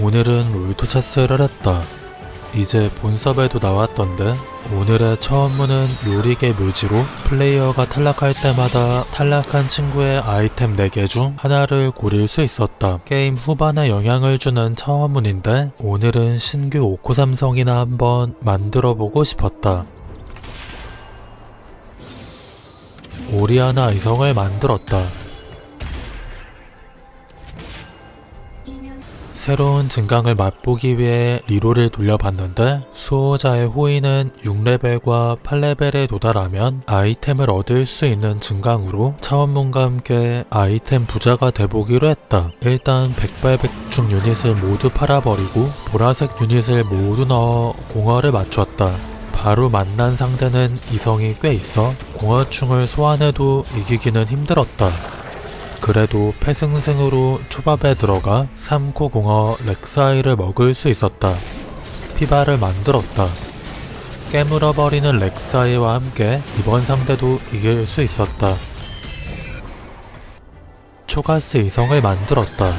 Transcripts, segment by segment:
오늘은 롤토체스를 했다. 이제 본섭에도 나왔던데 오늘의 처음문은 요리개 묘지로 플레이어가 탈락할 때마다 탈락한 친구의 아이템 4개 중 하나를 고를 수 있었다. 게임 후반에 영향을 주는 처음문인데 오늘은 신규 오코 삼성이나 한번 만들어 보고 싶었다. 오리아나 이성을 만들었다. 새로운 증강을 맛보기 위해 리로를 돌려봤는데 수호자의 호의는 6레벨과 8레벨에 도달하면 아이템을 얻을 수 있는 증강으로 차원문과 함께 아이템 부자가 돼보기로 했다. 일단 백발백중 유닛을 모두 팔아버리고 보라색 유닛을 모두 넣어 공허를 맞췄다. 바로 만난 상대는 이성이 꽤 있어 공허충을 소환해도 이기기는 힘들었다. 그래도 패승승으로 초밥에 들어가 3코 공어 렉사이를 먹을 수 있었다. 피바를 만들었다. 깨물어버리는 렉사이와 함께 이번 상대도 이길 수 있었다. 초가스 이성을 만들었다.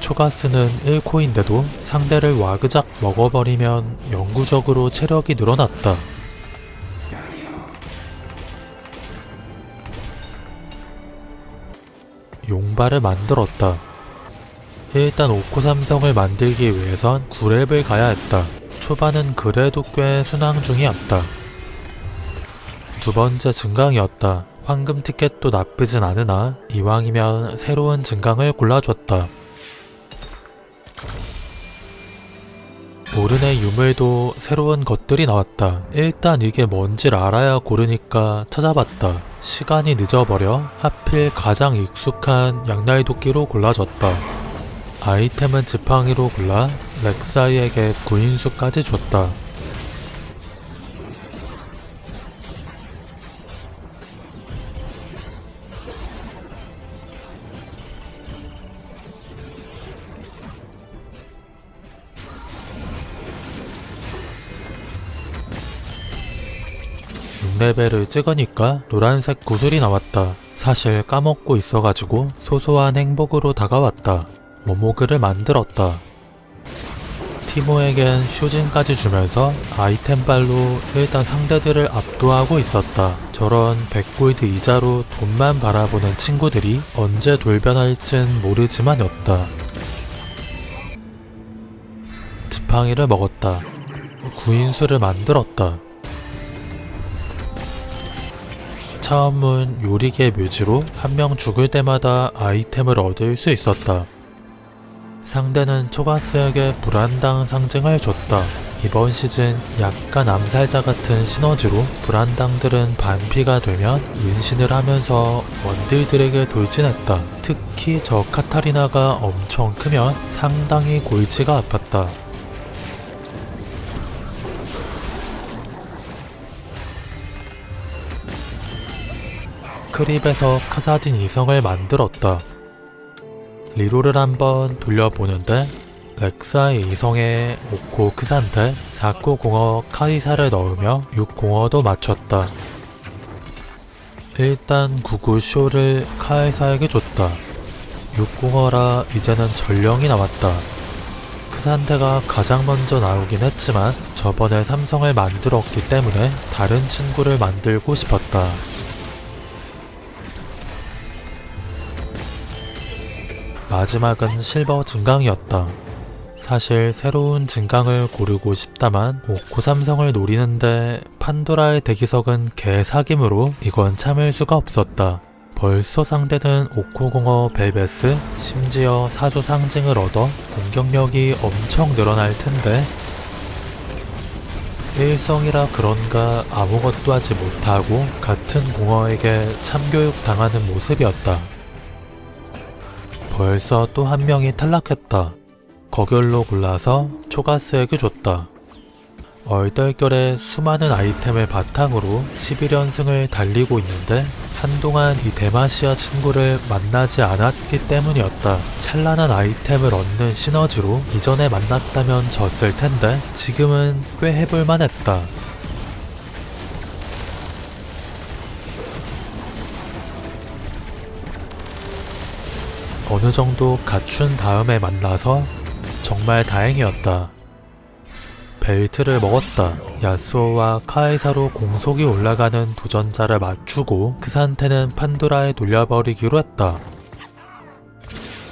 초가스는 1코인데도 상대를 와그작 먹어버리면 영구적으로 체력이 늘어났다. 용발을 만들었다. 일단 오코 삼성을 만들기 위해선 9렙을 가야 했다. 초반은 그래도 꽤 순항 중이었다. 두 번째 증강이었다. 황금 티켓도 나쁘진 않으나 이왕이면 새로운 증강을 골라줬다. 오른의 유물도 새로운 것들이 나왔다. 일단 이게 뭔지를 알아야 고르니까 찾아봤다. 시간이 늦어버려 하필 가장 익숙한 양날 도끼로 골라줬다. 아이템은 지팡이로 골라 렉사이에게 구인수까지 줬다. 레벨을 찍으니까 노란색 구슬이 나왔다. 사실 까먹고 있어가지고 소소한 행복으로 다가왔다. 모모그를 만들었다. 티모에겐 쇼진까지 주면서 아이템발로 일단 상대들을 압도하고 있었다. 저런 100골드 이자로 돈만 바라보는 친구들이 언제 돌변할진 모르지만였다. 지팡이를 먹었다. 구인수를 만들었다. 차원문 요리개 묘지로 한 명 죽을 때마다 아이템을 얻을 수 있었다. 상대는 초가스에게 불안당 상징을 줬다. 이번 시즌 약간 암살자 같은 시너지로 불안당들은 반피가 되면 은신을 하면서 원딜들에게 돌진했다. 특히 저 카타리나가 엄청 크면 상당히 골치가 아팠다. 크립에서 카사딘 이성을 만들었다. 리로를 한번 돌려보는데 렉사의 이성에 5코 크산테, 4코 공어 카이사를 넣으며 6공어도 맞췄다. 일단 9구 쇼를 카이사에게 줬다. 6공어라 이제는 전령이 나왔다. 크산테가 가장 먼저 나오긴 했지만 저번에 삼성을 만들었기 때문에 다른 친구를 만들고 싶었다. 마지막은 실버 증강이었다. 사실 새로운 증강을 고르고 싶다만 오코 삼성을 노리는데 판도라의 대기석은 개사김으로 이건 참을 수가 없었다. 벌써 상대는 오코공어 벨베스, 심지어 사조 상징을 얻어 공격력이 엄청 늘어날 텐데 일성이라 그런가 아무것도 하지 못하고 같은 공어에게 참교육 당하는 모습이었다. 벌써 또 한 명이 탈락했다. 거결로 골라서 초가스에게 줬다. 얼떨결에 수많은 아이템을 바탕으로 11연승을 달리고 있는데 한동안 이 데마시아 친구를 만나지 않았기 때문이었다. 찬란한 아이템을 얻는 시너지로 이전에 만났다면 졌을 텐데 지금은 꽤 해볼만 했다. 어느 정도 갖춘 다음에 만나서 정말 다행이었다. 벨트를 먹었다. 야스오와 카이사로 공속이 올라가는 도전자를 맞추고 그 상태는 판도라에 돌려버리기로 했다.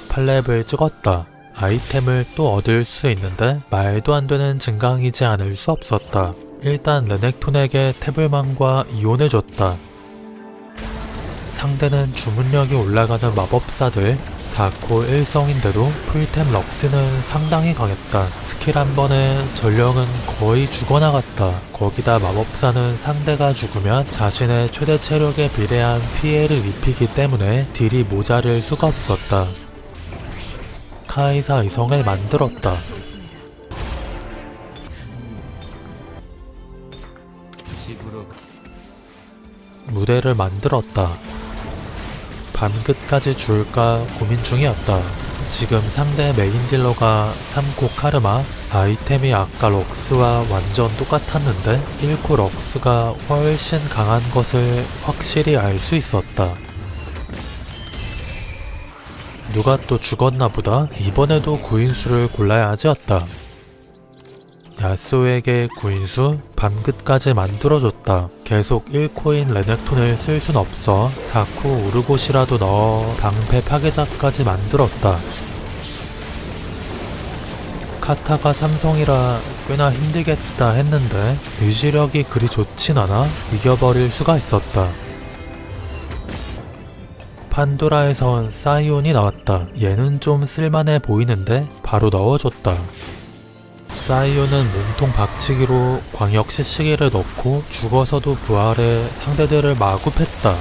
팔렙을 찍었다. 아이템을 또 얻을 수 있는데 말도 안 되는 증강이지 않을 수 없었다. 일단 레넥톤에게 태블망과 이온을 줬다. 상대는 주문력이 올라가는 마법사들 4코 1성인데도 풀템 럭스는 상당히 강했다. 스킬 한 번에 전령은 거의 죽어나갔다. 거기다 마법사는 상대가 죽으면 자신의 최대 체력에 비례한 피해를 입히기 때문에 딜이 모자랄 수가 없었다. 카이사 이성을 만들었다. 무대를 만들었다. 밤 끝까지 줄까 고민 중이었다. 지금 상대 메인 딜러가 3코 카르마, 아이템이 아까 럭스와 완전 똑같았는데 1코 럭스가 훨씬 강한 것을 확실히 알 수 있었다. 누가 또 죽었나 보다. 이번에도 구인수를 골라야 하지였다. 야스오에게 구인수 밤 끝까지 만들어줬다. 계속 1코인 레넥톤을 쓸 순 없어 4코 우르곳이라도 넣어 방패 파괴자까지 만들었다. 카타가 삼성이라 꽤나 힘들겠다 했는데 유지력이 그리 좋진 않아 이겨버릴 수가 있었다. 판도라에선 사이온이 나왔다. 얘는 좀 쓸만해 보이는데 바로 넣어줬다. 사이온은 몸통 박치기로 광역 시시기를 넣고 죽어서도 부활해 상대들을 마구 팼다.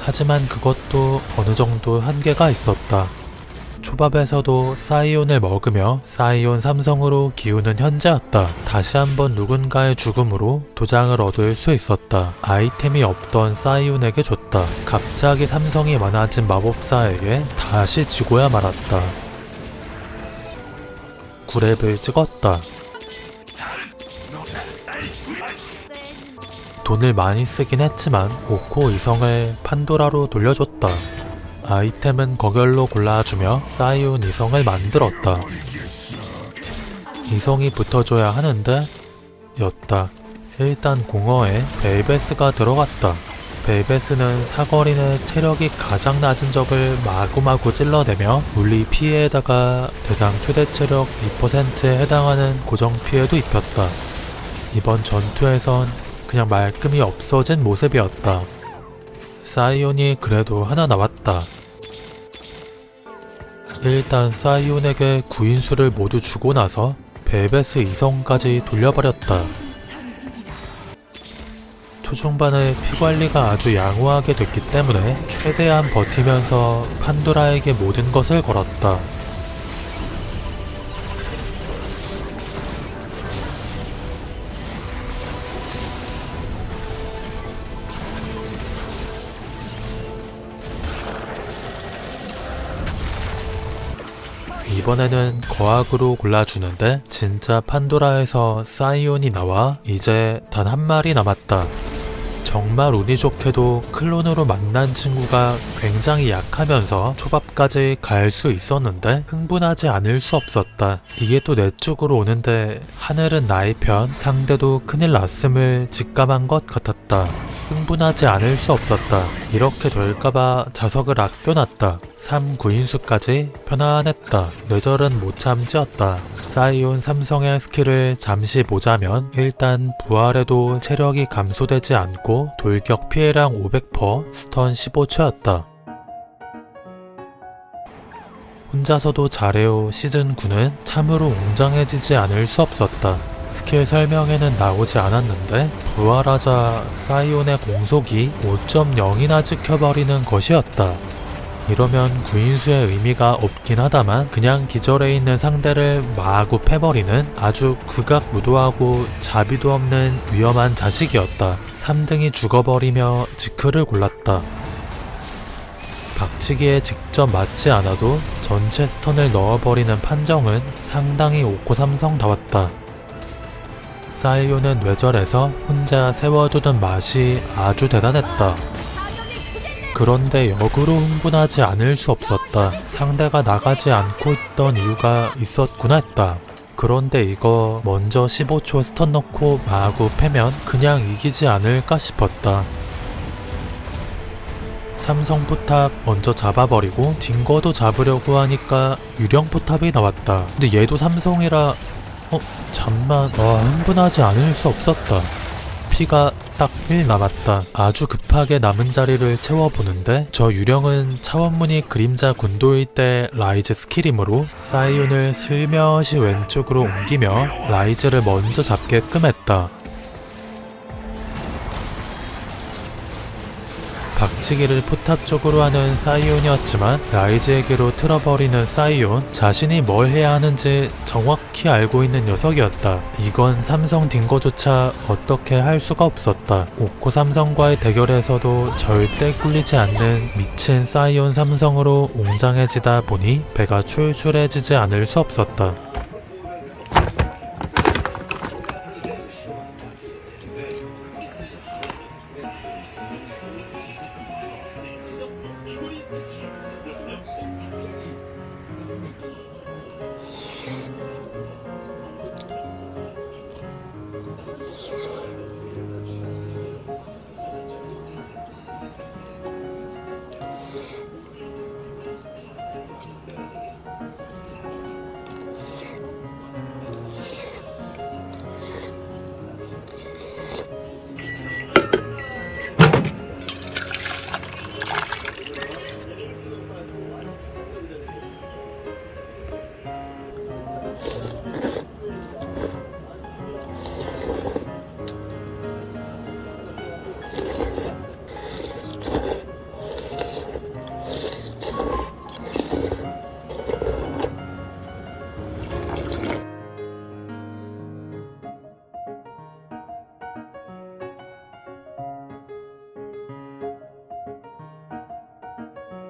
하지만 그것도 어느 정도 한계가 있었다. 초밥에서도 사이온을 먹으며 사이온 삼성으로 기우는 현재였다. 다시 한번 누군가의 죽음으로 도장을 얻을 수 있었다. 아이템이 없던 사이온에게 줬다. 갑자기 삼성이 많아진 마법사에게 다시 지고야 말았다. 구랩을 찍었다. 돈을 많이 쓰긴 했지만 오코 이성을 판도라로 돌려줬다. 아이템은 거결로 골라주며 사이온 이성을 만들었다. 이성이 붙어줘야 하는데 였다. 일단 공허에 벨베스가 들어갔다. 벨베스는 사거리는 체력이 가장 낮은 적을 마구마구 찔러대며 물리 피해에다가 대상 최대 체력 2%에 해당하는 고정 피해도 입혔다. 이번 전투에선 그냥 말끔히 없어진 모습이었다. 사이온이 그래도 하나 나왔다. 일단 사이온에게 구인수를 모두 주고 나서 벨베스 이성까지 돌려버렸다. 초중반에 피관리가 아주 양호하게 됐기 때문에 최대한 버티면서 판도라에게 모든 것을 걸었다. 이번에는 거학으로 골라주는데 진짜 판도라에서 사이온이 나와 이제 단 한 마리 남았다. 정말 운이 좋게도 클론으로 만난 친구가 굉장히 약하면서 초밥까지 갈 수 있었는데 흥분하지 않을 수 없었다. 이게 또 내 쪽으로 오는데 하늘은 나의 편, 상대도 큰일 났음을 직감한 것 같았다. 흥분하지 않을 수 없었다. 이렇게 될까봐 자석을 아껴놨다. 3구인수까지 편안했다. 뇌절은 못 참지었다. 사이온 삼성의 스킬을 잠시 보자면 일단 부활에도 체력이 감소되지 않고 돌격 피해량 500%, 스턴 15초였다. 혼자서도 잘해요 시즌9는 참으로 웅장해지지 않을 수 없었다. 스킬 설명에는 나오지 않았는데 부활하자 사이온의 공속이 5.0이나 찍혀버리는 것이었다. 이러면 구인수의 의미가 없긴 하다만 그냥 기절해 있는 상대를 마구 패버리는 아주 극악무도하고 자비도 없는 위험한 자식이었다. 3등이 죽어버리며 지크를 골랐다. 박치기에 직접 맞지 않아도 전체 스턴을 넣어버리는 판정은 상당히 오코 삼성다웠다. 사이오는 뇌절에서 혼자 세워두는 맛이 아주 대단했다. 그런데 역으로 흥분하지 않을 수 없었다. 상대가 나가지 않고 있던 이유가 있었구나 했다. 그런데 이거 먼저 15초 스턴 넣고 마구 패면 그냥 이기지 않을까 싶었다. 삼성 포탑 먼저 잡아버리고 딩거도 잡으려고 하니까 유령 포탑이 나왔다. 근데 얘도 삼성이라 어 잠만 와 흥분하지 않을 수 없었다. 피가 딱 1 남았다. 아주 급하게 남은 자리를 채워보는데 저 유령은 차원무늬 그림자 군도일 때 라이즈 스킬이므로 사이온을 슬며시 왼쪽으로 옮기며 라이즈를 먼저 잡게끔 했다. 박치기를 포탑 쪽으로 하는 사이온이었지만 라이즈에게로 틀어버리는 사이온 자신이 뭘 해야 하는지 정확히 알고 있는 녀석이었다. 이건 삼성 딩거조차 어떻게 할 수가 없었다. 오코 삼성과의 대결에서도 절대 꿀리지 않는 미친 사이온 삼성으로 웅장해지다 보니 배가 출출해지지 않을 수 없었다.